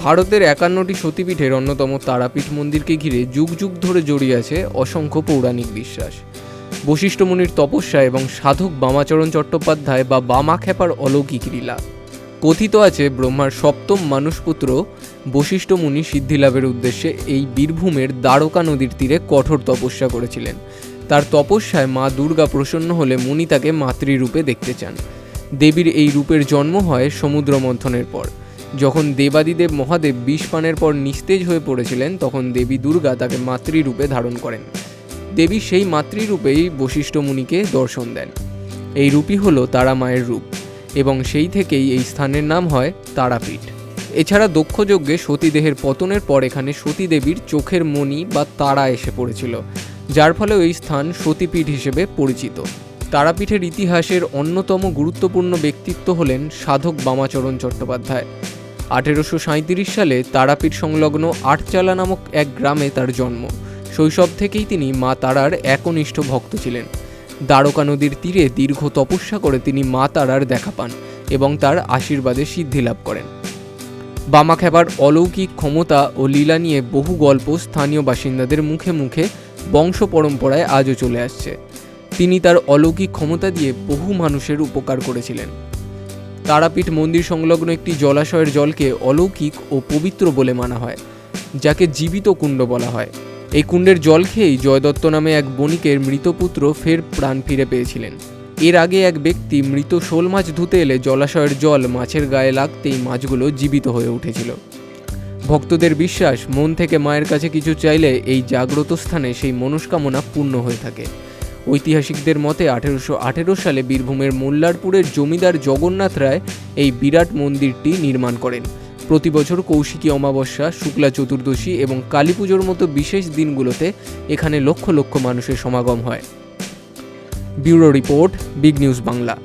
ভারতের একান্নটি সতীপীঠের অন্যতম তারাপীঠ মন্দিরকে ঘিরে যুগ যুগ ধরে জড়িয়ে আছে অসংখ্য পৌরাণিক বিশ্বাস। বশিষ্ঠ মুনির তপস্যা এবং সাধক বামাচরণ চট্টোপাধ্যায় বা বামা খেপার অলৌকিক লীলা। কথিত আছে ব্রহ্মার সপ্তম মানুষপুত্র বশিষ্ঠ মুনি সিদ্ধিলাভের উদ্দেশ্যে এই বীরভূমের দ্বারকা নদীর তীরে কঠোর তপস্যা করেছিলেন। তার তপস্যায় মা দুর্গা প্রসন্ন হলে মুনি তাকে মাতৃরূপে দেখতে চান। দেবীর এই রূপের জন্ম হয় সমুদ্র মন্থনের পর। যখন দেবাদিদেব মহাদেব বিষ পানের পর নিস্তেজ হয়ে পড়েছিলেন, তখন দেবী দুর্গা তাকে মাতৃরূপে ধারণ করেন। দেবী সেই মাতৃরূপেই বশিষ্ঠ মুনিকে দর্শন দেন। এই রূপই হলো তারা মায়ের রূপ, এবং সেই থেকেই এই স্থানের নাম হয় তারাপীঠ। এছাড়া দক্ষযজ্ঞে সতীদেহের পতনের পর এখানে সতী দেবীর চোখের মণি বা তারা এসে পড়েছিল, যার ফলে ওই স্থান সতীপীঠ হিসেবে পরিচিত। তারাপীঠের ইতিহাসের অন্যতম গুরুত্বপূর্ণ ব্যক্তিত্ব হলেন সাধক বামাচরণ চট্টোপাধ্যায়। আঠেরোশো সাঁইত্রিশ সালে তারাপীঠ সংলগ্ন আটচালা নামক এক গ্রামে তার জন্ম। শৈশব থেকেই তিনি মা তারার একনিষ্ঠ ভক্ত ছিলেন। দ্বারকা নদীর তীরে দীর্ঘ তপস্যা করে তিনি মা তারার দেখা পান এবং তার আশীর্বাদে সিদ্ধি লাভ করেন। বামা খেপার অলৌকিক ক্ষমতা ও লীলা নিয়ে বহু গল্প স্থানীয় বাসিন্দাদের মুখে মুখে বংশ পরম্পরায় আজও চলে আসছে। তিনি তার অলৌকিক ক্ষমতা দিয়ে বহু মানুষের উপকার করেছিলেন। তারাপীঠ মন্দির সংলগ্ন একটি জলাশয়ের জলকে অলৌকিক ও পবিত্র বলে মানা হয়, যাকে জীবিত কুণ্ড বলা হয়। এই কুণ্ডের জল খেয়েই জয়দত্ত নামে এক বণিকের মৃতপুত্র ফের প্রাণ ফিরে পেয়েছিলেন। এর আগে এক ব্যক্তি মৃত শোল মাছ ধুতে এলে জলাশয়ের জল মাছের গায়ে লাগতেই মাছগুলো জীবিত হয়ে উঠেছিল। ভক্তদের বিশ্বাস, মন থেকে মায়ের কাছে কিছু চাইলে এই জাগ্রত স্থানে সেই মনস্কামনা পূর্ণ হয়ে থাকে। ঐতিহাসিকদের মতে আঠেরোশো আঠেরো সালে বীরভূমের মোল্লারপুরের জমিদার জগন্নাথ রায় এই বিরাট মন্দিরটি নির্মাণ করেন। প্রতি বছর কৌশিকী অমাবস্যা, শুক্লা চতুর্দশী এবং কালী পুজোর মতো বিশেষ দিনগুলোতে এখানে লক্ষ লক্ষ মানুষের সমাগম হয়। Bureau report, big news Bangla.